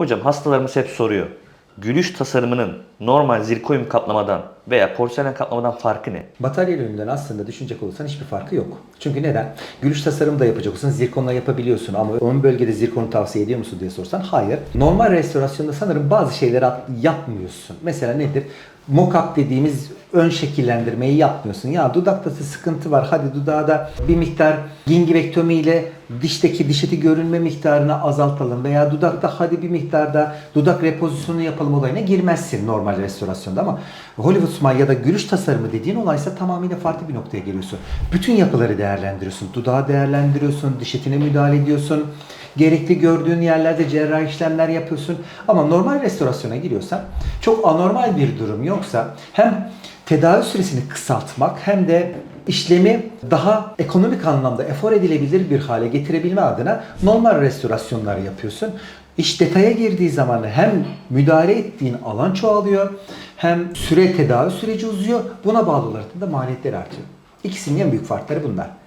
Hocam hastalarımız hep soruyor. Gülüş tasarımının normal zirkonyum kaplamadan veya porselen kaplamadan farkı ne? Batarya yönünden aslında düşünecek olursan hiçbir farkı yok. Çünkü neden? Gülüş tasarımı da yapacak olsan zirkonla yapabiliyorsun ama ön bölgede zirkonu tavsiye ediyor musun diye sorsan hayır. Normal restorasyonda sanırım bazı şeyleri yapmıyorsun. Mesela nedir? Mock-up dediğimiz ön şekillendirmeyi yapmıyorsun. Ya dudakta sıkıntı var. Hadi dudağa da bir miktar gingivektomi ile dişteki diş eti görünme miktarını azaltalım veya dudakta hadi bir miktarda dudak repozisyonu yapalım olayına girmezsin normal restorasyonda ama Hollywood smile ya da gülüş tasarımı dediğin olaysa tamamıyla farklı bir noktaya geliyorsun. Bütün yapıları değerlendiriyorsun. Dudağı değerlendiriyorsun, diş etine müdahale ediyorsun. Gerekli gördüğün yerlerde cerrahi işlemler yapıyorsun. Ama normal restorasyona giriyorsan çok anormal bir durum yoksa hem tedavi süresini kısaltmak hem de işlemi daha ekonomik anlamda efor edilebilir bir hale getirebilme adına normal restorasyonlar yapıyorsun. İş detaya girdiği zaman hem müdahale ettiğin alan çoğalıyor hem süre tedavi süreci uzuyor. Buna bağlı olarak da maliyetler artıyor. İkisinin en büyük farkları bunlar.